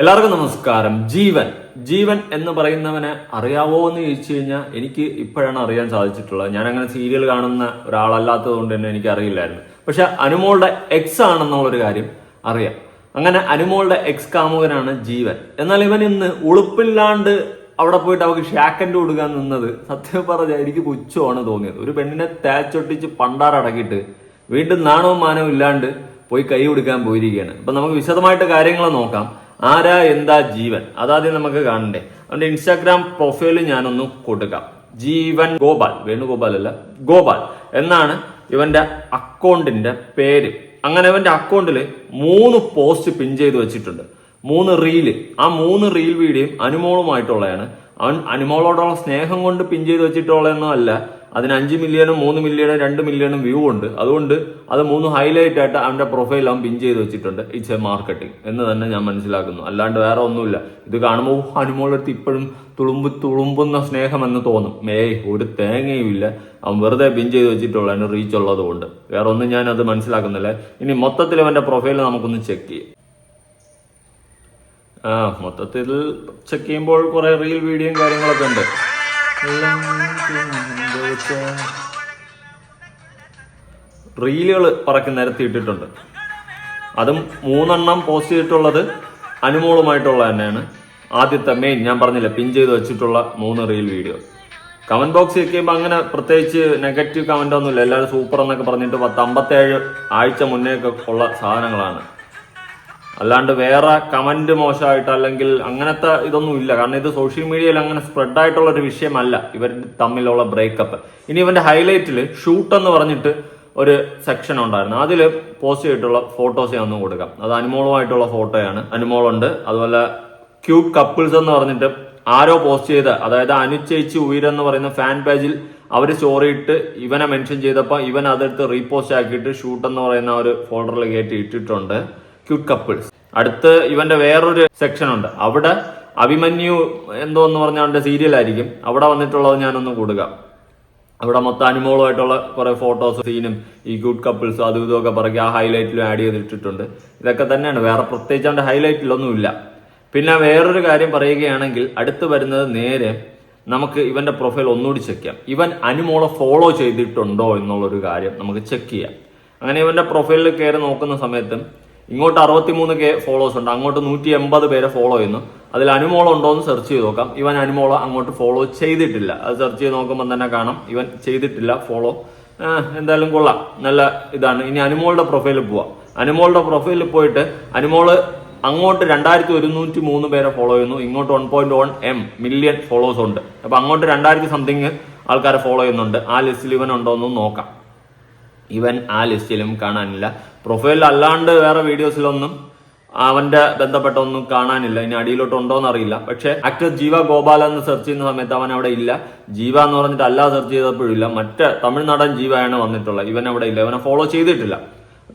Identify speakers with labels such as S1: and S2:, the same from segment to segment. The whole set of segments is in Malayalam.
S1: എല്ലാവർക്കും നമസ്കാരം. ജീവൻ. ജീവൻ എന്ന് പറയുന്നവനെ അറിയാവോ എന്ന് ചോദിച്ചു കഴിഞ്ഞാൽ എനിക്ക് ഇപ്പോഴാണ് അറിയാൻ സാധിച്ചിട്ടുള്ളത്. ഞാൻ അങ്ങനെ സീരിയൽ കാണുന്ന ഒരാളല്ലാത്തത് കൊണ്ട് തന്നെ എനിക്ക് അറിയില്ലായിരുന്നു. പക്ഷെ അനുമോളുടെ എക്സ് ആണെന്നുള്ളൊരു കാര്യം അറിയാം. അങ്ങനെ അനുമോളുടെ എക്സ് കാമുകനാണ് ജീവൻ. എന്നാൽ ഇവൻ ഇന്ന് ഉളുപ്പില്ലാണ്ട് അവിടെ പോയിട്ട് അവർക്ക് ഷാക്കൻഡ് കൊടുക്കാൻ നിന്നത് സത്യം പറഞ്ഞാൽ എനിക്ക് പുച്ഛമാണ് തോന്നിയത്. ഒരു പെണ്ണിനെ തേച്ചൊട്ടിച്ച് പണ്ടാറടക്കിയിട്ട് വീണ്ടും നാണവും മാനവും ഇല്ലാണ്ട് പോയി കൈ കൊടുക്കാൻ പോയിരിക്കുകയാണ്. അപ്പൊ നമുക്ക് വിശദമായിട്ട് കാര്യങ്ങൾ നോക്കാം. ആരാ എന്താ ജീവൻ? അതാദ്യം നമുക്ക് കാണണ്ടേ. അവന്റെ ഇൻസ്റ്റാഗ്രാം പ്രൊഫൈൽ ഞാനൊന്ന് കൊടുക്കാം. ജീവൻ ഗോപാൽ. വേണുഗോപാൽ അല്ല ഗോപാൽ എന്നാണ് ഇവന്റെ അക്കൗണ്ടിന്റെ പേര്. അങ്ങനെ ഇവന്റെ അക്കൗണ്ടിൽ മൂന്ന് പോസ്റ്റ് പിൻ ചെയ്ത് വെച്ചിട്ടുണ്ട്. മൂന്ന് റീൽ ആ മൂന്ന് റീൽ വീഡിയോയും അനുമോളുമായിട്ടുള്ളതാണ്. അവൻ അനുമോളോടുള്ള സ്നേഹം കൊണ്ട് പിൻ ചെയ്ത് വെച്ചിട്ടുള്ളതെന്നല്ല അതിന് അഞ്ച് മില്യണും മൂന്ന് മില്യണും രണ്ട് മില്യണും വ്യൂ ഉണ്ട്. അതുകൊണ്ട് അത് മൂന്ന് ഹൈലൈറ്റ് ആയിട്ട് അവന്റെ പ്രൊഫൈൽ അവൻ പിൻ ചെയ്ത് വെച്ചിട്ടുണ്ട്. ഇറ്റ്സ് എ മാർക്കറ്റിംഗ് എന്ന് തന്നെ ഞാൻ മനസ്സിലാക്കുന്നു. അല്ലാണ്ട് വേറെ ഒന്നുമില്ല. ഇത് കാണുമ്പോൾ അനുമോളടുത്ത് ഇപ്പോഴും തുളുമ്പ് തുളുമ്പുന്ന സ്നേഹം എന്ന് തോന്നും. മേയ് ഒരു തേങ്ങയും ഇല്ല. അവൻ വെറുതെ പിൻ ചെയ്ത് വെച്ചിട്ടുള്ള. അതിന് റീച്ച് ഉള്ളത് കൊണ്ട് വേറെ ഒന്നും ഞാൻ അത് മനസ്സിലാക്കുന്നില്ല. ഇനി മൊത്തത്തിൽ അവന്റെ പ്രൊഫൈൽ നമുക്കൊന്ന് ചെക്ക് ചെയ്യാം. ആ മൊത്തത്തിൽ ചെക്ക് ചെയ്യുമ്പോൾ കുറെ റീൽ വീഡിയോയും കാര്യങ്ങളൊക്കെ ഉണ്ട്. റീലുകൾ പറക്കി നിരത്തി ഇട്ടിട്ടുണ്ട്. അതും മൂന്നെണ്ണം പോസ്റ്റ് ചെയ്തിട്ടുള്ളത് അനുമോളുമായിട്ടുള്ള തന്നെയാണ്. ആദ്യത്തെ മെയിൻ ഞാൻ പറഞ്ഞില്ല പിൻ ചെയ്ത് വെച്ചിട്ടുള്ള മൂന്ന് റീൽ വീഡിയോ കമന്റ് ബോക്സ് ചെയ്യുമ്പോൾ അങ്ങനെ പ്രത്യേകിച്ച് നെഗറ്റീവ് കമന്റ് ഒന്നുമില്ല. എല്ലാവരും സൂപ്പർ എന്നൊക്കെ പറഞ്ഞിട്ട് പത്ത് അമ്പത്തേഴ് ആഴ്ച മുന്നേ ഒക്കെ ഉള്ള സാധനങ്ങളാണ്. അല്ലാണ്ട് വേറെ കമന്റ് മോശമായിട്ട് അല്ലെങ്കിൽ അങ്ങനത്തെ ഇതൊന്നും ഇല്ല. കാരണം ഇത് സോഷ്യൽ മീഡിയയിൽ അങ്ങനെ സ്പ്രെഡ് ആയിട്ടുള്ള ഒരു വിഷയമല്ല. ഇവർ തമ്മിലുള്ള ബ്രേക്കപ്പ് ഇനി ഇവന്റെ ഹൈലൈറ്റിൽ ഷൂട്ട് എന്ന് പറഞ്ഞിട്ട് ഒരു സെക്ഷൻ ഉണ്ടായിരുന്നു. അതിൽ പോസ്റ്റ് ചെയ്തിട്ടുള്ള ഫോട്ടോസ് ഞാൻ ഒന്നും കൊടുക്കാം. അത് അനുമോളുമായിട്ടുള്ള ഫോട്ടോയാണ് അനുമോളുണ്ട്. അതുപോലെ ക്യൂട്ട് കപ്പിൾസ് എന്ന് പറഞ്ഞിട്ട് ആരോ പോസ്റ്റ് ചെയ്ത അതായത് അനുചേച്ചി ഉയരെന്ന് പറയുന്ന ഫാൻ പേജിൽ അവർ ഇട്ട് ഇവനെ മെൻഷൻ ചെയ്തപ്പോൾ ഇവൻ അതെടുത്ത് റീപോസ്റ്റ് ആക്കിയിട്ട് ഷൂട്ട് എന്ന് പറയുന്ന ഒരു ഫോൾഡറിൽ കയറ്റി ഇട്ടിട്ടുണ്ട്. ക്യൂട്ട് കപ്പിൾസ് അടുത്ത് ഇവന്റെ വേറൊരു സെക്ഷൻ ഉണ്ട്. അവിടെ അഭിമന്യു എന്തോ എന്ന് പറഞ്ഞ അവന്റെ സീരിയൽ ആയിരിക്കും. അവിടെ വന്നിട്ടുള്ളത് ഞാനൊന്ന് കൊടുക്കാം അവിടെ മൊത്തം അനുമോളുമായിട്ടുള്ള കുറെ ഫോട്ടോസ് സീനും ഈ ഗുഡ് കപ്പിൾസും അതും ഇതും ഒക്കെ പറക്കി ആ ഹൈലൈറ്റിലും ആഡ് ചെയ്തിട്ടിട്ടുണ്ട്. ഇതൊക്കെ തന്നെയാണ്. വേറെ പ്രത്യേകിച്ച് അവന്റെ ഹൈലൈറ്റിലൊന്നും ഇല്ല പിന്നെ വേറൊരു കാര്യം പറയുകയാണെങ്കിൽ അടുത്ത് വരുന്നത് നേരെ നമുക്ക് ഇവന്റെ പ്രൊഫൈൽ ഒന്നുകൂടി ചെക്ക് ചെയ്യാം. ഇവൻ അനുമോളെ ഫോളോ ചെയ്തിട്ടുണ്ടോ എന്നുള്ളൊരു കാര്യം നമുക്ക് ചെക്ക് ചെയ്യാം. അങ്ങനെ ഇവന്റെ പ്രൊഫൈലിൽ കയറി നോക്കുന്ന സമയത്ത് ഇങ്ങോട്ട് അറുപത്തിമൂന്ന് കെ ഫോളോസ് ഉണ്ട്. അങ്ങോട്ട് നൂറ്റി എൺപത് പേരെ ഫോളോ ചെയ്യുന്നു. അതിൽ അനുമോളം ഉണ്ടോ എന്ന് സെർച്ച് ചെയ്ത് നോക്കാം. ഇവൻ അനുമോളം അങ്ങോട്ട് ഫോളോ ചെയ്തിട്ടില്ല. അത് സെർച്ച് ചെയ്ത് നോക്കുമ്പോൾ തന്നെ കാണാം. ഇവൻ ചെയ്തിട്ടില്ല ഫോളോ എന്തായാലും കൊള്ളാം. നല്ല ഇതാണ്. ഇനി അനുമോളുടെ പ്രൊഫൈലിൽ പോവാം. അനുമോളുടെ പ്രൊഫൈലിൽ പോയിട്ട് അനുമോൾ അങ്ങോട്ട് രണ്ടായിരത്തി ഒരുന്നൂറ്റി മൂന്ന് പേരെ ഫോളോ ചെയ്യുന്നു. ഇങ്ങോട്ട് one point one M million follows ഉണ്ട്. അപ്പൊ അങ്ങോട്ട് രണ്ടായിരത്തി സംതിങ് ആൾക്കാരെ ഫോളോ ചെയ്യുന്നുണ്ട്. ആ ലിസ്റ്റിൽ ഇവൻ ഉണ്ടോ എന്ന് നോക്കാം. ഇവൻ ആ ലിസ്റ്റിലും കാണാനില്ല. പ്രൊഫൈലിൽ അല്ലാണ്ട് വേറെ വീഡിയോസിലൊന്നും അവന്റെ ബന്ധപ്പെട്ട ഒന്നും കാണാനില്ല. ഇനി അടിയിലോട്ട് ഉണ്ടോന്ന് അറിയില്ല പക്ഷെ ആക്ടർ ജീവ ഗോപാല എന്ന് സെർച്ച് ചെയ്യുന്ന സമയത്ത് അവൻ അവിടെ ഇല്ല. ജീവ എന്ന് പറഞ്ഞിട്ട് അല്ല സെർച്ച് ചെയ്തപ്പോഴില്ല മറ്റ് തമിഴ്നാടൻ ജീവയാണ് വന്നിട്ടുള്ളത്. ഇവൻ അവിടെ ഇല്ല. ഇവനെ ഫോളോ ചെയ്തിട്ടില്ല.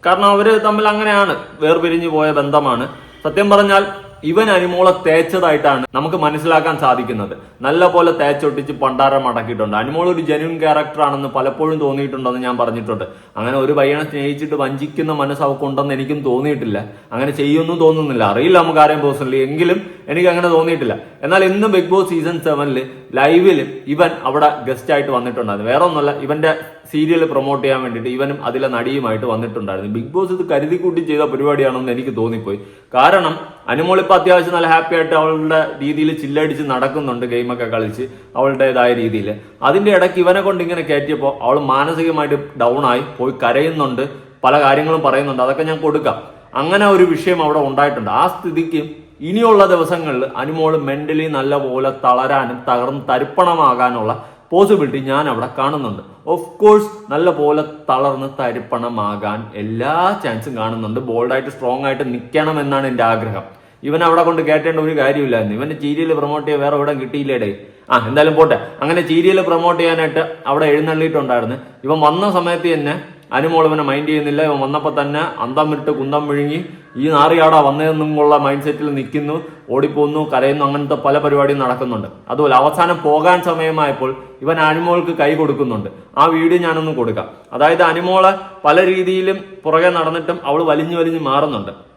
S1: കാരണം അവർ തമ്മിൽ അങ്ങനെയാണ്. വേർപിരിഞ്ഞു പോയ ബന്ധമാണ്. സത്യം പറഞ്ഞാൽ ഇവൻ അനുമോളെ തേച്ചതായിട്ടാണ് നമുക്ക് മനസ്സിലാക്കാൻ സാധിക്കുന്നത്. നല്ല പോലെ തേച്ചൊട്ടിച്ച് പണ്ടാരം അടക്കിയിട്ടുണ്ട്. അനുമോൾ ഒരു ജനുവൻ ക്യാരക്ടർ ആണെന്ന് പലപ്പോഴും തോന്നിയിട്ടുണ്ടെന്ന് ഞാൻ പറഞ്ഞിട്ടുണ്ട്. അങ്ങനെ ഒരു പയ്യനെ സ്നേഹിച്ചിട്ട് വഞ്ചിക്കുന്ന മനസ്സ് അവക്കുണ്ടെന്ന് എനിക്കും തോന്നിയിട്ടില്ല. അങ്ങനെ ചെയ്യുമെന്നും തോന്നുന്നില്ല. അറിയില്ല നമുക്ക് ആരെയും പേഴ്സണലി എങ്കിലും എനിക്ക് അങ്ങനെ തോന്നിയിട്ടില്ല. എന്നാൽ ഇന്ന് ബിഗ് ബോസ് സീസൺ സെവനിൽ ലൈവിൽ ഇവൻ അവിടെ ഗസ്റ്റ് ആയിട്ട് വന്നിട്ടുണ്ടായിരുന്നു. വേറെ ഒന്നല്ല ഇവന്റെ സീരിയൽ പ്രൊമോട്ട് ചെയ്യാൻ വേണ്ടിയിട്ട് ഇവനും അതിലെ നടിയുമായിട്ട് വന്നിട്ടുണ്ടായിരുന്നു. ബിഗ് ബോസ് ഇത് കരുതി കൂട്ടി ചെയ്ത പരിപാടിയാണെന്ന് എനിക്ക് തോന്നിപ്പോയി. കാരണം അനുമോൾ ഇപ്പൊ അത്യാവശ്യം നല്ല ഹാപ്പി ആയിട്ട് അവളുടെ രീതിയിൽ ചില്ലടിച്ച് നടക്കുന്നുണ്ട് ഗെയിമൊക്കെ കളിച്ച് അവളുടേതായ രീതിയിൽ അതിന്റെ ഇടയ്ക്ക് ഇവനെ കൊണ്ട് ഇങ്ങനെ കയറ്റിയപ്പോൾ അവൾ മാനസികമായിട്ട് ഡൗൺ ആയി പോയി കരയുന്നുണ്ട് പല കാര്യങ്ങളും പറയുന്നുണ്ട് അതൊക്കെ ഞാൻ കൊടുക്കാം. അങ്ങനെ ഒരു വിഷയം അവിടെ ഉണ്ടായിട്ടുണ്ട്. ആ സ്ഥിതിക്ക് ഇനിയുള്ള ദിവസങ്ങളിൽ അനുമോൾ മെന്റലി നല്ല പോലെ തളരാനും തകർന്ന് തരിപ്പണമാകാനുള്ള പോസിബിലിറ്റി ഞാൻ അവിടെ കാണുന്നുണ്ട്. ഓഫ് കോഴ്സ് നല്ല പോലെ തളർന്ന് തരിപ്പണമാകാൻ എല്ലാ ചാൻസും കാണുന്നുണ്ട്. ബോൾഡായിട്ട് സ്ട്രോങ് ആയിട്ട് നിൽക്കണം എന്നാണ് എന്റെ ആഗ്രഹം. ഇവൻ അവിടെ കൊണ്ട് കേട്ടേണ്ട ഒരു കാര്യമില്ലായിരുന്നു. ഇവന്റെ ചീരിയൽ പ്രൊമോട്ട് ചെയ്യാൻ വേറെ ഇവിടെ കിട്ടിയില്ലേടേ? ആ എന്തായാലും പോട്ടെ. അങ്ങനെ ചീരിയൽ പ്രൊമോട്ട് ചെയ്യാനായിട്ട് അവിടെ എഴുന്നള്ളിയിട്ടുണ്ടായിരുന്നു. ഇവൻ വന്ന സമയത്ത് തന്നെ അനുമോൾ ഇവനെ മൈൻഡ് ചെയ്യുന്നില്ല. ഇവൻ വന്നപ്പോൾ തന്നെ അന്തം വിട്ട് കുന്തം വിഴുങ്ങി ഈ നാറിയാടാ വന്നതെന്നുള്ള മൈൻഡ് സെറ്റിൽ നിൽക്കുന്നു ഓടിപ്പോന്നു കരയുന്നു അങ്ങനത്തെ പല പരിപാടിയും നടക്കുന്നുണ്ട്. അതുപോലെ അവസാനം പോകാൻ സമയമായപ്പോൾ ഇവൻ അനുമോൾക്ക് കൈ കൊടുക്കുന്നുണ്ട്. ആ വീഡിയോ ഞാനൊന്ന് കൊടുക്കാം. അതായത് അനുമോളെ പല രീതിയിലും പുറകെ നടന്നിട്ടും അവൾ വലിഞ്ഞു വലിഞ്ഞ് മാറുന്നുണ്ട്.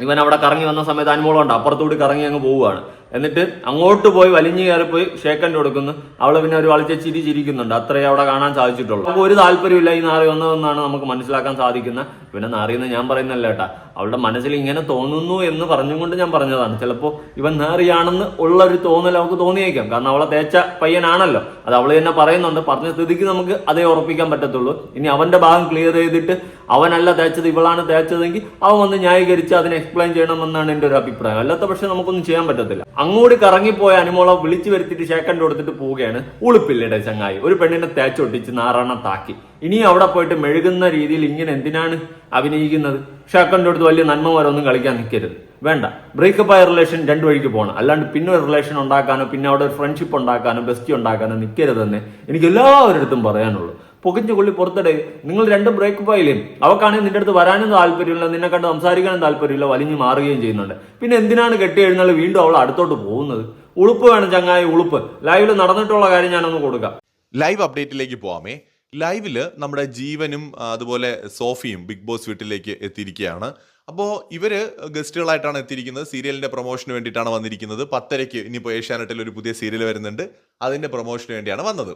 S1: ഇവൻ അവിടെ കറങ്ങി വന്ന സമയത്ത് അനുമോളുണ്ട് അപ്പുറത്തൂടി കറങ്ങി അങ്ങ് പോവുകയാണ്. എന്നിട്ട് അങ്ങോട്ട് പോയി വലിഞ്ഞു കയറി പോയി ഷേക്കൻഡ് കൊടുക്കുന്നു. അവളെ പിന്നെ ഒരു വളിച്ച ചിരി ചിരിക്കുന്നുണ്ട്. അത്രേ അവിടെ കാണാൻ സാധിച്ചിട്ടുള്ളൂ. നമുക്ക് ഒരു താല്പര്യമില്ല ഈ നാറി വന്നതെന്നാണ് നമുക്ക് മനസ്സിലാക്കാൻ സാധിക്കുന്ന പിന്നെ നാറിയെന്ന് ഞാൻ പറയുന്നല്ല കേട്ടാ. അവളുടെ മനസ്സിൽ ഇങ്ങനെ തോന്നുന്നു എന്ന് പറഞ്ഞുകൊണ്ട് ഞാൻ പറഞ്ഞതാണ്. ചിലപ്പോൾ ഇവൻ നാറിയാണെന്ന് ഉള്ള ഒരു തോന്നൽ അവൾക്ക് തോന്നിയേക്കാം. കാരണം അവളെ തേച്ച പയ്യനാണല്ലോ. അത് അവൾ തന്നെ പറയുന്നുണ്ട്. പറഞ്ഞ സ്ഥിതിക്ക് നമുക്ക് അതേ ഉറപ്പിക്കാൻ പറ്റത്തുള്ളൂ. ഇനി അവന്റെ ഭാഗം ക്ലിയർ ചെയ്തിട്ട് അവനല്ല തേച്ചത് ഇവളാണ് തേച്ചതെങ്കിൽ അവൻ വന്ന് ന്യായീകരിച്ച് അതിനെ എക്സ്പ്ലെയിൻ ചെയ്യണമെന്നാണ് എന്റെ ഒരു അഭിപ്രായം. അല്ലാത്ത പക്ഷെ നമുക്കൊന്നും ചെയ്യാൻ പറ്റത്തില്ല. അങ്ങോട്ട് കറങ്ങിപ്പോയ അനുമോളം വിളിച്ചു വരുത്തിയിട്ട് ഷേക്കൻഡ് കൊടുത്തിട്ട് പോവുകയാണ്. ഉളുപ്പില്ലയുടെ ചങ്ങായി. ഒരു പെണ്ണിനെ തേച്ചൊട്ടിച്ച് നാറാണം താക്കി. ഇനി അവിടെ പോയിട്ട് മെഴുകുന്ന രീതിയിൽ ഇങ്ങനെ എന്തിനാണ് അഭിനയിക്കുന്നത്? ഷേക്കൻഡ് അടുത്ത് വലിയ നന്മ വരൊന്നും കളിക്കാൻ നിൽക്കരുത്. വേണ്ട. ബ്രേക്കപ്പ് ആയ റിലേഷൻ രണ്ടു വഴിക്ക് പോകണം അല്ലാണ്ട് പിന്നെ ഒരു റിലേഷൻ ഉണ്ടാക്കാനോ പിന്നെ അവിടെ ഒരു ഫ്രണ്ട്ഷിപ്പ് ഉണ്ടാക്കാനോ ബെസ്റ്റി ഉണ്ടാക്കാനോ നിൽക്കരുതെന്ന് എനിക്ക് എല്ലാവരുടെ അടുത്തും പറയാനുള്ളൂ. പൊകിഞ്ഞു കൊള്ളി പുറത്തിടെ. നിങ്ങൾ രണ്ടും ബ്രേക്ക് ആയില്ലേ അവക്കാണെങ്കിൽ നിന്റെ അടുത്ത് വരാനും താല്പര്യമില്ല നിന്നെ കണ്ട് സംസാരിക്കാനും താല്പര്യമില്ല വലിഞ്ഞു മാറുകയും ചെയ്യുന്നുണ്ട്. പിന്നെ എന്തിനാണ് കെട്ടി എഴുന്നള്ളി വീണ്ടും അവൾ അടുത്തോട്ട് പോകുന്നത്? ഉളുപ്പ് വേണം ചങ്ങായി ഉളുപ്പ്. ലൈവിൽ നടന്നിട്ടുള്ള കാര്യം ഞാനൊന്ന് കൊടുക്കാം.
S2: ലൈവ് അപ്ഡേറ്റിലേക്ക് പോവാമേ. ലൈവിൽ നമ്മുടെ ജീവനും അതുപോലെ സോഫിയും ബിഗ് ബോസ് വീട്ടിലേക്ക് എത്തിയിരിക്കുകയാണ്. അപ്പോൾ ഇവർ ഗസ്റ്റുകളായിട്ടാണ് എത്തിയിരിക്കുന്നത്. സീരിയലിന്റെ പ്രൊമോഷന് വേണ്ടിയിട്ടാണ് വന്നിരിക്കുന്നത്. പത്തരയ്ക്ക് ഇനിയിപ്പോൾ ഏഷ്യാനെറ്റിൽ ഒരു പുതിയ സീരിയൽ വരുന്നുണ്ട്. അതിന്റെ പ്രൊമോഷന് വേണ്ടിയാണ് വന്നത്.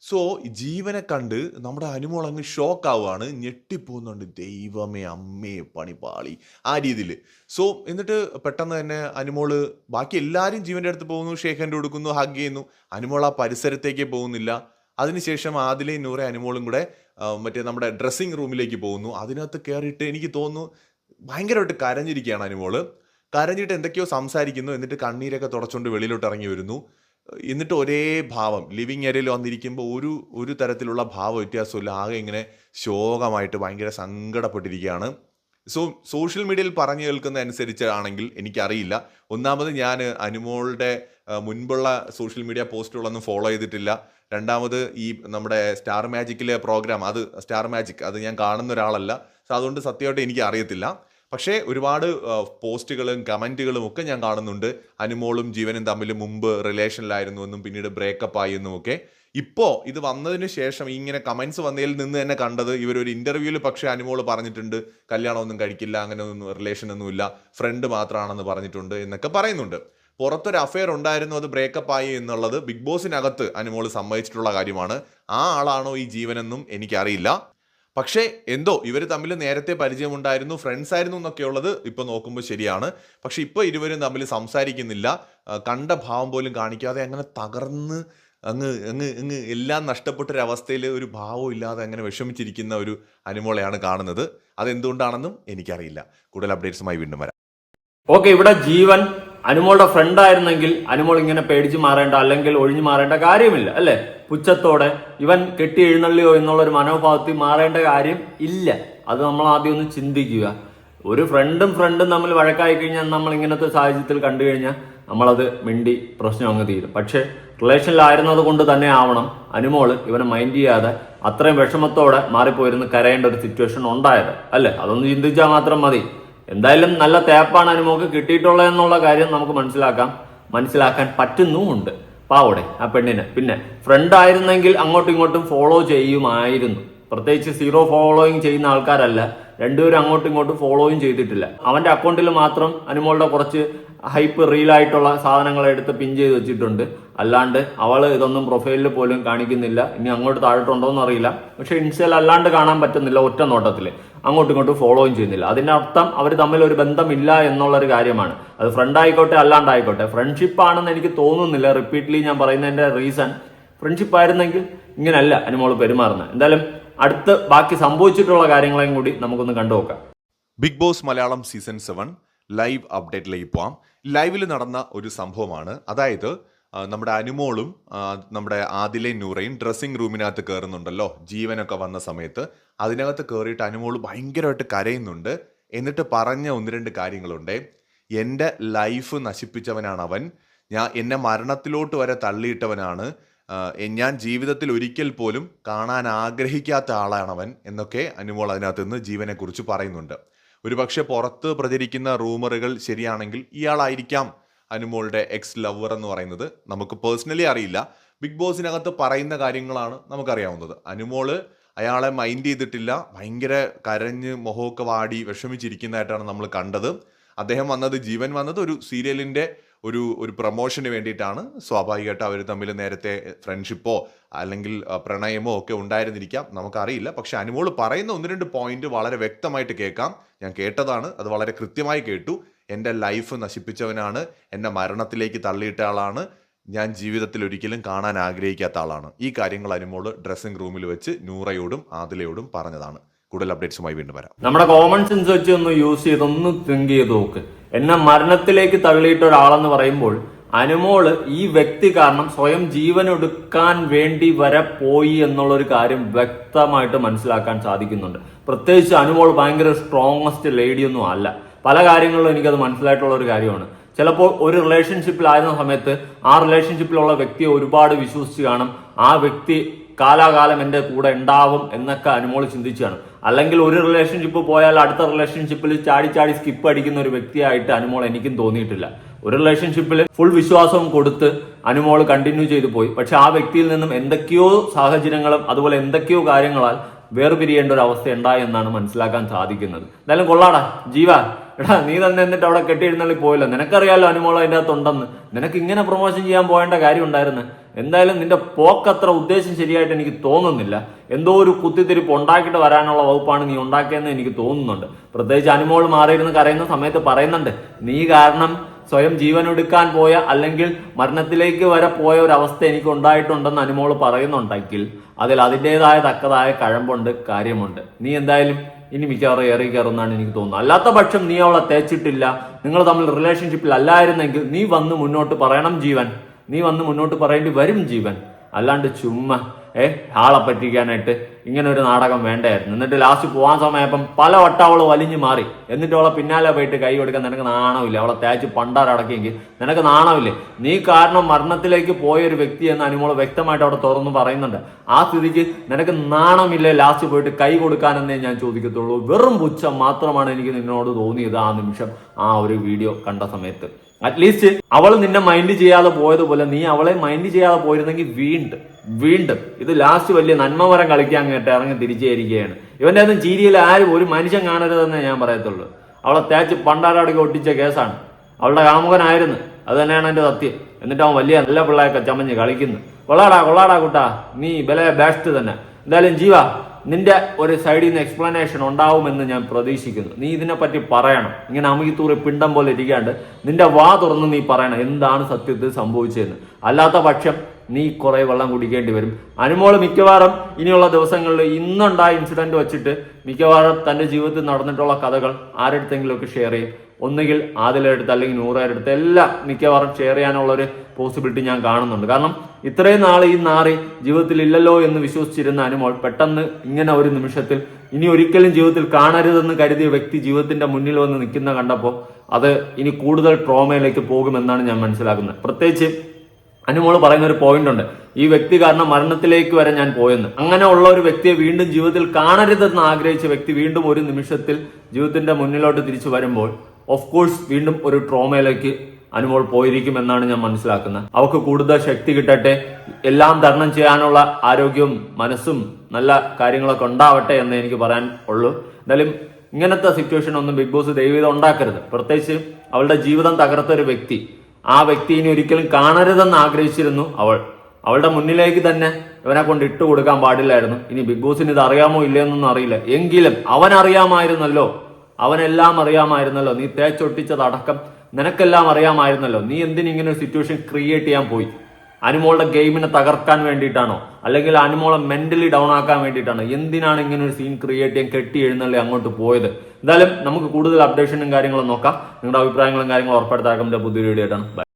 S2: സോ ജീവനെ കണ്ട് നമ്മുടെ അനുമോൾ അങ്ങ് ഷോക്ക് ആവുകയാണ് ഞെട്ടിപ്പോകുന്നുണ്ട് ദൈവമേ അമ്മേ പണിപാളി. ആ രീതിയിൽ സോ എന്നിട്ട് പെട്ടെന്ന് തന്നെ അനുമോൾ ബാക്കി എല്ലാവരും ജീവന്റെ അടുത്ത് പോകുന്നു ഷേഖന്റെ കൊടുക്കുന്നു ഹഗ് ചെയ്യുന്നു. അനുമോൾ ആ പരിസരത്തേക്ക് പോകുന്നില്ല. അതിനുശേഷം ആദിലയും നൂറെ അനുമോളും കൂടെ മറ്റേ നമ്മുടെ ഡ്രസ്സിങ് റൂമിലേക്ക് പോകുന്നു. അതിനകത്ത് കയറിയിട്ട് എനിക്ക് തോന്നുന്നു ഭയങ്കരമായിട്ട് കരഞ്ഞിരിക്കുകയാണ് അനുമോൾ. കരഞ്ഞിട്ട് എന്തൊക്കെയോ സംസാരിക്കുന്നു. എന്നിട്ട് കണ്ണീരൊക്കെ തുടച്ചുകൊണ്ട് വെളിയിലോട്ട് ഇറങ്ങി വരുന്നു. എന്നിട്ട് ഒരേ ഭാവം ലിവിങ് ഏരിയയിൽ വന്നിരിക്കുമ്പോൾ ഒരു ഒരു തരത്തിലുള്ള ഭാവ വ്യത്യാസമില്ല ആകെ ഇങ്ങനെ ശോകമായിട്ട് ഭയങ്കര സങ്കടപ്പെട്ടിരിക്കുകയാണ്. സോ സോഷ്യൽ മീഡിയയിൽ പറഞ്ഞു കേൾക്കുന്ന അനുസരിച്ചാണെങ്കിൽ എനിക്കറിയില്ല. ഒന്നാമത് ഞാൻ അനുമോളുടെ മുൻപുള്ള സോഷ്യൽ മീഡിയ പോസ്റ്റുകളൊന്നും ഫോളോ ചെയ്തിട്ടില്ല. രണ്ടാമത് ഈ നമ്മുടെ സ്റ്റാർ മാജിക്കിലെ പ്രോഗ്രാം അത് സ്റ്റാർ മാജിക് അത് ഞാൻ കാണുന്ന ഒരാളല്ല. സോ അതുകൊണ്ട് സത്യമായിട്ട് എനിക്ക് അറിയത്തില്ല പക്ഷേ ഒരുപാട് പോസ്റ്റുകളും കമന്റുകളും ഒക്കെ ഞാൻ കാണുന്നുണ്ട്. അനുമോളും ജീവനും തമ്മിൽ മുമ്പ് റിലേഷനിലായിരുന്നു എന്നും പിന്നീട് ബ്രേക്കപ്പ് ആയി എന്നും ഒക്കെ. ഇപ്പോൾ ഇത് വന്നതിന് ശേഷം ഇങ്ങനെ കമൻസ് വന്നതിൽ നിന്ന് തന്നെ കണ്ടത് ഇവരൊരു ഇന്റർവ്യൂവിൽ പക്ഷേ അനുമോൾ പറഞ്ഞിട്ടുണ്ട് കല്യാണമൊന്നും കഴിക്കില്ല അങ്ങനെ ഒന്നും റിലേഷൻ ഒന്നുമില്ല ഫ്രണ്ട് മാത്രമാണെന്ന് പറഞ്ഞിട്ടുണ്ട് എന്നൊക്കെ പറയുന്നുണ്ട്. പുറത്തൊരു അഫെയർ ഉണ്ടായിരുന്നു അത് ബ്രേക്കപ്പ് ആയി എന്നുള്ളത് ബിഗ് ബോസിനകത്ത് അനുമോൾ സമ്മതിച്ചിട്ടുള്ള കാര്യമാണ്. ആ ആളാണോ ഈ ജീവനെന്നും എനിക്കറിയില്ല. പക്ഷേ എന്തോ ഇവർ തമ്മിൽ നേരത്തെ പരിചയമുണ്ടായിരുന്നു ഫ്രണ്ട്സ് ആയിരുന്നു എന്നൊക്കെ ഉള്ളത് ഇപ്പൊ നോക്കുമ്പോൾ ശരിയാണ്. പക്ഷേ ഇപ്പോൾ ഇരുവരും തമ്മിൽ സംസാരിക്കുന്നില്ല. കണ്ട ഭാവം പോലും കാണിക്കാതെ അങ്ങനെ തകർന്ന് അങ്ങ് അങ്ങ് അങ്ങ് എല്ലാം നഷ്ടപ്പെട്ടൊരവസ്ഥയിൽ ഒരു ഭാവം ഇല്ലാതെ അങ്ങനെ വിഷമിച്ചിരിക്കുന്ന ഒരു അനുമോളെയാണ് കാണുന്നത്. അതെന്തുകൊണ്ടാണെന്നും എനിക്കറിയില്ല. കൂടുതൽ അപ്ഡേറ്റ്സുമായി വീണ്ടും വരാം.
S1: ഓക്കെ ഇവിടെ ജീവൻ അനുമോളുടെ ഫ്രണ്ട് ആയിരുന്നെങ്കിൽ അനുമോൾ ഇങ്ങനെ പേടിച്ച് മാറേണ്ട അല്ലെങ്കിൽ ഒഴിഞ്ഞു മാറേണ്ട കാര്യമില്ല അല്ലെ? പുച്ഛത്തോടെ ഇവൻ കെട്ടി എഴുന്നള്ളിയോ എന്നുള്ള ഒരു മനോഭാവത്തിൽ മാറേണ്ട കാര്യം ഇല്ല. അത് നമ്മൾ ആദ്യം ഒന്ന് ചിന്തിക്കുക. ഒരു ഫ്രണ്ടും ഫ്രണ്ടും തമ്മിൽ വഴക്കായി കഴിഞ്ഞാൽ നമ്മൾ ഇങ്ങനത്തെ സാഹചര്യത്തിൽ കണ്ടു കഴിഞ്ഞാൽ നമ്മളത് മിണ്ടി പ്രശ്നം അങ്ങ് തീരും. പക്ഷേ റിലേഷനിലായിരുന്നത് കൊണ്ട് തന്നെ ആവണം അനുമോൾ ഇവനെ മൈൻഡ് ചെയ്യാതെ അത്രയും വിഷമത്തോടെ മാറിപ്പോയിരുന്ന് കരയേണ്ട ഒരു സിറ്റുവേഷൻ ഉണ്ടായത് അല്ലേ? അതൊന്ന് ചിന്തിച്ചാൽ മാത്രം മതി. എന്തായാലും നല്ല തേപ്പാണ് അനുമോക്ക് കിട്ടിയിട്ടുള്ളത് എന്നുള്ള കാര്യം നമുക്ക് മനസ്സിലാക്കാം. മനസ്സിലാക്കാൻ പറ്റുന്നുമുണ്ട്. പാവോടെ ആ പെണ്ണിന്. പിന്നെ ഫ്രണ്ട് ആയിരുന്നെങ്കിൽ അങ്ങോട്ടും ഇങ്ങോട്ടും ഫോളോ ചെയ്യുമായിരുന്നു. പ്രത്യേകിച്ച് സീറോ ഫോളോയിങ് ചെയ്യുന്ന ആൾക്കാരല്ല. രണ്ടുപേരും അങ്ങോട്ടും ഇങ്ങോട്ടും ഫോളോയും ചെയ്തിട്ടില്ല. അവന്റെ അക്കൗണ്ടിൽ മാത്രം അനുമോളുടെ കുറച്ച് ഹൈപ്പ് റീലായിട്ടുള്ള സാധനങ്ങൾ എടുത്ത് പിൻ ചെയ്ത് വെച്ചിട്ടുണ്ട്. അല്ലാണ്ട് അവൾ ഇതൊന്നും പ്രൊഫൈലിൽ പോലും കാണിക്കുന്നില്ല. ഇനി അങ്ങോട്ട് താഴോട്ടുണ്ടോന്ന് അറിയില്ല. പക്ഷെ ഇൻസ്റ്റയിൽ അല്ലാണ്ട് കാണാൻ പറ്റുന്നില്ല ഒറ്റ നോട്ടത്തിൽ അങ്ങോട്ടും ഇങ്ങോട്ടും ഫോളോയും ചെയ്യുന്നില്ല. അതിന്റെ അർത്ഥം അവർ തമ്മിൽ ഒരു ബന്ധമില്ല എന്നുള്ള ഒരു കാര്യമാണ്. അത് ഫ്രണ്ട് ആയിക്കോട്ടെ അല്ലാണ്ടായിക്കോട്ടെ. ഫ്രണ്ട്ഷിപ്പ് ആണെന്ന് എനിക്ക് തോന്നുന്നില്ല. റിപ്പീറ്റ്ലി ഞാൻ പറയുന്നതിന്റെ റീസൺ ഫ്രണ്ട്ഷിപ്പ് ആയിരുന്നെങ്കിൽ ഇങ്ങനല്ല അനുമോൾ പെരുമാറുന്നത് എന്തായാലും അടുത്ത് ബാക്കി സംഭവിച്ചിട്ടുള്ള കാര്യങ്ങളെയും കൂടി നമുക്കൊന്ന് കണ്ടുനോക്കാം.
S2: Big boss Malayalam season seven live അപ്ഡേറ്റിലേക്ക് പോവാം. ലൈവിൽ നടന്ന ഒരു സംഭവമാണ്. അതായത് നമ്മുടെ അനുമോളും നമ്മുടെ ആദിലെ നൂറയും ഡ്രസ്സിംഗ് റൂമിനകത്ത് കയറുന്നുണ്ടല്ലോ ജീവനൊക്കെ വന്ന സമയത്ത്. അതിനകത്ത് കയറിയിട്ട് അനുമോൾ ഭയങ്കരമായിട്ട് കരയുന്നുണ്ട്. എന്നിട്ട് പറഞ്ഞ ഒന്ന് രണ്ട് കാര്യങ്ങളുണ്ട്. എന്റെ ലൈഫ് നശിപ്പിച്ചവനാണ് അവൻ ഞാൻ എന്നെ മരണത്തിലോട്ട് വരെ തള്ളിയിട്ടവനാണ്. ഞാൻ ജീവിതത്തിൽ ഒരിക്കൽ പോലും കാണാൻ ആഗ്രഹിക്കാത്ത ആളാണവൻ എന്നൊക്കെ അനുമോൾ അതിനകത്ത് നിന്ന് ജീവനെക്കുറിച്ച് പറയുന്നുണ്ട്. ഒരുപക്ഷെ പുറത്ത് പ്രചരിക്കുന്ന റൂമറുകൾ ശരിയാണെങ്കിൽ ഇയാളായിരിക്കാം അനുമോളുടെ എക്സ് ലവർ എന്ന് പറയുന്നത്. നമുക്ക് പേഴ്സണലി അറിയില്ല. ബിഗ് ബോസിനകത്ത് പറയുന്ന കാര്യങ്ങളാണ് നമുക്കറിയാവുന്നത്. അനുമോൾ അയാളെ മൈൻഡ് ചെയ്തിട്ടില്ല. ഭയങ്കര കരഞ്ഞ് മുഖമൊക്കെ വാടി വിഷമിച്ചിരിക്കുന്നതായിട്ടാണ് നമ്മൾ കണ്ടത്. അദ്ദേഹം വന്നത് ജീവൻ വന്നത് ഒരു സീരിയലിന്റെ ഒരു ഒരു പ്രൊമോഷന് വേണ്ടിയിട്ടാണ് സ്വാഭാവികമായിട്ട് അവർ തമ്മിൽ നേരത്തെ ഫ്രണ്ട്ഷിപ്പോ അല്ലെങ്കിൽ പ്രണയമോ ഒക്കെ ഉണ്ടായിരുന്നിരിക്കാം. നമുക്കറിയില്ല. പക്ഷെ അനുമോൾ പറയുന്ന ഒന്ന് രണ്ട് പോയിന്റ് വളരെ വ്യക്തമായിട്ട് കേൾക്കാം. ഞാൻ കേട്ടതാണ്. അത് വളരെ കൃത്യമായി കേട്ടു. എന്റെ ലൈഫ് നശിപ്പിച്ചവനാണ്. എന്നെ മരണത്തിലേക്ക് തള്ളിയിട്ട ആളാണ്. ഞാൻ ജീവിതത്തിൽ ഒരിക്കലും കാണാൻ ആഗ്രഹിക്കാത്ത ആളാണ്. ഈ കാര്യങ്ങൾ അനുമോൾ ഡ്രസ്സിംഗ് റൂമിൽ വെച്ച് നൂറയോടും ആദിലയോടും പറഞ്ഞതാണ്. കൂടുതൽ അപ്ഡേറ്റ്സുമായി വീണ്ടും വരാം.
S1: നമ്മുടെ കോമൺ സെൻസ് വെച്ച് ഒന്ന് യൂസ് ചെയ്തൊന്ന് തിങ്ക് ചെയ്ത് നോക്ക്. എന്നെ മരണത്തിലേക്ക് തള്ളിയിട്ട ഒരാളെന്ന് പറയുമ്പോൾ അനുമോൾ ഈ വ്യക്തി കാരണം സ്വയം ജീവനൊടുക്കാൻ വേണ്ടി വരെ പോയി എന്നുള്ളൊരു കാര്യം വ്യക്തമായിട്ട് മനസ്സിലാക്കാൻ സാധിക്കുന്നുണ്ട്. പ്രത്യേകിച്ച് അനുമോൾ ഭയങ്കര സ്ട്രോങ്ങസ്റ്റ് ലേഡിയൊന്നും അല്ല. പല കാര്യങ്ങളിലും എനിക്കത് മനസ്സിലായിട്ടുള്ള ഒരു കാര്യമാണ്. ചിലപ്പോൾ ഒരു റിലേഷൻഷിപ്പിലായിരുന്ന സമയത്ത് ആ റിലേഷൻഷിപ്പിലുള്ള വ്യക്തിയെ ഒരുപാട് വിശ്വസിച്ച് കാണും. ആ വ്യക്തി കാലാകാലം എന്റെ കൂടെ ഉണ്ടാവും എന്നൊക്കെ അനുമോൾ ചിന്തിച്ചാണ്. അല്ലെങ്കിൽ ഒരു റിലേഷൻഷിപ്പ് പോയാൽ അടുത്ത റിലേഷൻഷിപ്പിൽ ചാടി ചാടി സ്കിപ്പ് അടിക്കുന്ന ഒരു വ്യക്തിയായിട്ട് അനുമോൾ എനിക്കും തോന്നിയിട്ടില്ല. ഒരു റിലേഷൻഷിപ്പിൽ ഫുൾ വിശ്വാസവും കൊടുത്ത് അനുമോൾ കണ്ടിന്യൂ ചെയ്തു പോയി. പക്ഷെ ആ വ്യക്തിയിൽ നിന്നും എന്തൊക്കെയോ സാഹചര്യങ്ങളും അതുപോലെ എന്തൊക്കെയോ കാര്യങ്ങളാൽ വേർപിരിയേണ്ട ഒരു അവസ്ഥ ഉണ്ടായി എന്നാണ് മനസ്സിലാക്കാൻ സാധിക്കുന്നത്. എന്തായാലും കൊള്ളാടാ ജീവ. എടാ നീ തന്നെ എന്നിട്ട് അവിടെ കെട്ടിയിരുന്നള്ളി പോയല്ലോ. നിനക്കറിയാലോ അനുമോൾ അതിന്റെ അകത്തുണ്ടെന്ന് നിനക്ക് ഇങ്ങനെ പ്രൊമോഷൻ ചെയ്യാൻ പോകേണ്ട കാര്യം ഉണ്ടായിരുന്നു. എന്തായാലും നിന്റെ പോക്കത്ര ഉദ്ദേശം ശരിയായിട്ട് എനിക്ക് തോന്നുന്നില്ല. എന്തോ ഒരു കുത്തിത്തിരിപ്പ് ഉണ്ടാക്കിയിട്ട് വരാനുള്ള വകുപ്പാണ് നീ ഉണ്ടാക്കിയതെന്ന് എനിക്ക് തോന്നുന്നുണ്ട്. പ്രത്യേകിച്ച് അനുമോൾ മാറിയിരുന്ന് കരയുന്ന സമയത്ത് പറയുന്നുണ്ട് നീ കാരണം സ്വയം ജീവനൊടുക്കാൻ പോയ അല്ലെങ്കിൽ മരണത്തിലേക്ക് വരെ പോയ ഒരു അവസ്ഥ എനിക്ക് ഉണ്ടായിട്ടുണ്ടെന്ന് അനുമോൾ പറയുന്നുണ്ടെങ്കിൽ അതിൽ അതിന്റെതായ തക്കതായ കഴമ്പുണ്ട് കാര്യമുണ്ട്. നീ എന്തായാലും ഇനി മിക്കവാറും ഏറി കയറുന്നാണ് എനിക്ക് തോന്നുന്നത്. അല്ലാത്ത പക്ഷം നീ അവളെ തേച്ചിട്ടില്ല. നിങ്ങൾ തമ്മിൽ റിലേഷൻഷിപ്പിൽ അല്ലായിരുന്നെങ്കിൽ നീ വന്ന് മുന്നോട്ട് പറയണം ജീവൻ. നീ വന്ന് മുന്നോട്ട് പറയേണ്ടി വരും ജീവൻ. അല്ലാണ്ട് ചുമ്മാ ഏ ആളെ പറ്റിക്കാനായിട്ട് ഇങ്ങനെ ഒരു നാടകം വേണ്ടായിരുന്നു. എന്നിട്ട് ലാസ്റ്റ് പോകാൻ സമയപ്പം പല വട്ടം വലിഞ്ഞു മാറി. എന്നിട്ട് അവളെ പിന്നാലെ പോയിട്ട് കൈ കൊടുക്കാൻ നിനക്ക് നാണമില്ല. അവളെ തേച്ച് പണ്ടാരടക്കിയെങ്കിൽ നിനക്ക് നാണമില്ലേ? നീ കാരണം മരണത്തിലേക്ക് പോയ ഒരു വ്യക്തി എന്ന് അനുമോൾ വ്യക്തമായിട്ട് അവിടെ തുറന്നു പറയുന്നുണ്ട്. ആ സ്ഥിതിക്ക് നിനക്ക് നാണമില്ലേ ലാസ്റ്റ് പോയിട്ട് കൈ കൊടുക്കാനെന്നേ ഞാൻ ചോദിക്കത്തുള്ളൂ. വെറും പുച്ഛം മാത്രമാണ് എനിക്ക് നിന്നോട് തോന്നിയത് ആ നിമിഷം ആ ഒരു വീഡിയോ കണ്ട സമയത്ത്. അറ്റ്ലീസ്റ്റ് അവൾ നിന്നെ മൈൻഡ് ചെയ്യാതെ പോയതുപോലെ നീ അവളെ മൈൻഡ് ചെയ്യാതെ പോയിരുന്നെങ്കിൽ വീണ്ടും വീണ്ടും. ഇത് ലാസ്റ്റ് വലിയ നന്മമരം കളിക്കാൻ കേട്ട് ഇറങ്ങി തിരിച്ചേരിക്കുകയാണ്. ഇവന്റെ അതും ചീരിയിൽ ആരും ഒരു മനുഷ്യൻ കാണരുതെന്നേ ഞാൻ പറയത്തുള്ളൂ. അവളെ തേച്ച് പണ്ടാരടക്കി ഒട്ടിച്ച കേസാണ്. അവളുടെ കാമുകനായിരുന്നു. അത് തന്നെയാണ് എന്റെ സത്യം. എന്നിട്ട് അവൻ വലിയ നല്ല പിള്ളേരൊക്കെ ചമഞ്ഞ് കളിക്കുന്നു. കൊള്ളാടാ കൊള്ളാടാ കുട്ടാ. നീ ബല ബേസ്റ്റ് തന്നെ. എന്തായാലും ജീവ നിന്റെ ഒരു സൈഡിൽ നിന്ന് എക്സ്പ്ലനേഷൻ ഉണ്ടാവുമെന്ന് ഞാൻ പ്രതീക്ഷിക്കുന്നു. നീ ഇതിനെപ്പറ്റി പറയണം. ഇങ്ങനെ അമുകിത്തൂറി പിണ്ടം പോലെ ഇരിക്കാണ്ട് നിന്റെ വാ തുറന്ന് നീ പറയണം. എന്താണ് സത്യത്തിൽ സംഭവിച്ചതെന്ന്. അല്ലാത്ത പക്ഷം നീ കുറെ വെള്ളം കുടിക്കേണ്ടി വരും. അനുമോൾ മിക്കവാറും ഇനിയുള്ള ദിവസങ്ങളിൽ ഇന്നുണ്ടായ ഇൻസിഡന്റ് വെച്ചിട്ട് മിക്കവാറും തന്റെ ജീവിതത്തിൽ നടന്നിട്ടുള്ള കഥകൾ ആരെടുത്തെങ്കിലുമൊക്കെ ഷെയർ ചെയ്യും. ഒന്നുകിൽ ആദിലെടുത്ത് അല്ലെങ്കിൽ നൂറായിരടുത്ത് എല്ലാം മിക്കവാറും ഷെയർ ചെയ്യാനുള്ള ഒരു പോസിബിലിറ്റി ഞാൻ കാണുന്നുണ്ട്. കാരണം ഇത്രയും നാൾ ഈ നാറി ജീവിതത്തിൽ ഇല്ലല്ലോ എന്ന് വിശ്വസിച്ചിരുന്ന അനുമോൾ പെട്ടെന്ന് ഇങ്ങനെ ഒരു നിമിഷത്തിൽ ഇനി ഒരിക്കലും ജീവിതത്തിൽ കാണരുതെന്ന് കരുതിയ വ്യക്തി ജീവിതത്തിന്റെ മുന്നിൽ വന്ന് നിൽക്കുന്ന കണ്ടപ്പോൾ അത് ഇനി കൂടുതൽ ട്രോമയിലേക്ക് പോകുമെന്നാണ് ഞാൻ മനസ്സിലാക്കുന്നത്. പ്രത്യേകിച്ച് അനുമോൾ പറയുന്ന ഒരു പോയിന്റ് ഉണ്ട്. ഈ വ്യക്തി കാരണം മരണത്തിലേക്ക് വരെ ഞാൻ പോയെന്ന്. അങ്ങനെ ഉള്ള ഒരു വ്യക്തിയെ വീണ്ടും ജീവിതത്തിൽ കാണരുതെന്ന് ആഗ്രഹിച്ച വ്യക്തി വീണ്ടും ഒരു നിമിഷത്തിൽ ജീവിതത്തിന്റെ മുന്നിലോട്ട് തിരിച്ചു വരുമ്പോൾ ഓഫ് കോഴ്സ് വീണ്ടും ഒരു ട്രോമയിലേക്ക് അനുമോൾ പോയിരിക്കുമെന്നാണ് ഞാൻ മനസ്സിലാക്കുന്നത്. അവൾക്ക് കൂടുതൽ ശക്തി കിട്ടട്ടെ എല്ലാം തരണം ചെയ്യാനുള്ള ആരോഗ്യവും മനസ്സും നല്ല കാര്യങ്ങളൊക്കെ ഉണ്ടാവട്ടെ എന്ന് എനിക്ക് പറയാൻ ഉള്ളൂ. എന്തായാലും ഇങ്ങനത്തെ സിറ്റുവേഷൻ ഒന്നും ബിഗ് ബോസ് ദൈവം ഉണ്ടാക്കരുത്. പ്രത്യേകിച്ച് അവളുടെ ജീവിതം തകർത്ത ഒരു വ്യക്തി. ആ വ്യക്തി ഇനി ഒരിക്കലും കാണരുതെന്ന് ആഗ്രഹിച്ചിരുന്നു അവൾ. അവളുടെ മുന്നിലേക്ക് തന്നെ ഇവനെ കൊണ്ട് ഇട്ട് കൊടുക്കാൻ പാടില്ലായിരുന്നു. ഇനി ബിഗ് ബോസിന് ഇത് അറിയാമോ ഇല്ലയെന്നൊന്നും അറിയില്ല. എങ്കിലും അവൻ അറിയാമായിരുന്നല്ലോ അവനെല്ലാം അറിയാമായിരുന്നല്ലോ. നീ തേച്ചൊട്ടിച്ചതടക്കം നിനക്കെല്ലാം അറിയാമായിരുന്നല്ലോ. നീ എന്തിനിങ്ങനെ ഒരു സിറ്റുവേഷൻ ക്രിയേറ്റ് ചെയ്യാൻ പോയി? അനുമോളുടെ ഗെയിമിനെ തകർക്കാൻ വേണ്ടിയിട്ടാണോ? അല്ലെങ്കിൽ അനുമോളെ മെന്റലി ഡൗൺ ആക്കാൻ വേണ്ടിയിട്ടാണോ? എന്തിനാണ് ഇങ്ങനെ ഒരു സീൻ ക്രിയേറ്റ് ചെയ്യാൻ കെട്ടി എഴുന്നള്ളി അങ്ങോട്ട് പോയത്? എന്തായാലും നമുക്ക് കൂടുതൽ അപ്ഡേഷനും കാര്യങ്ങളും നോക്കാം. നിങ്ങളുടെ അഭിപ്രായങ്ങളും കാര്യങ്ങളും ഉറപ്പെടുത്താക്കാൻ പുതിയ വീഡിയോ ആയിട്ടാണ്.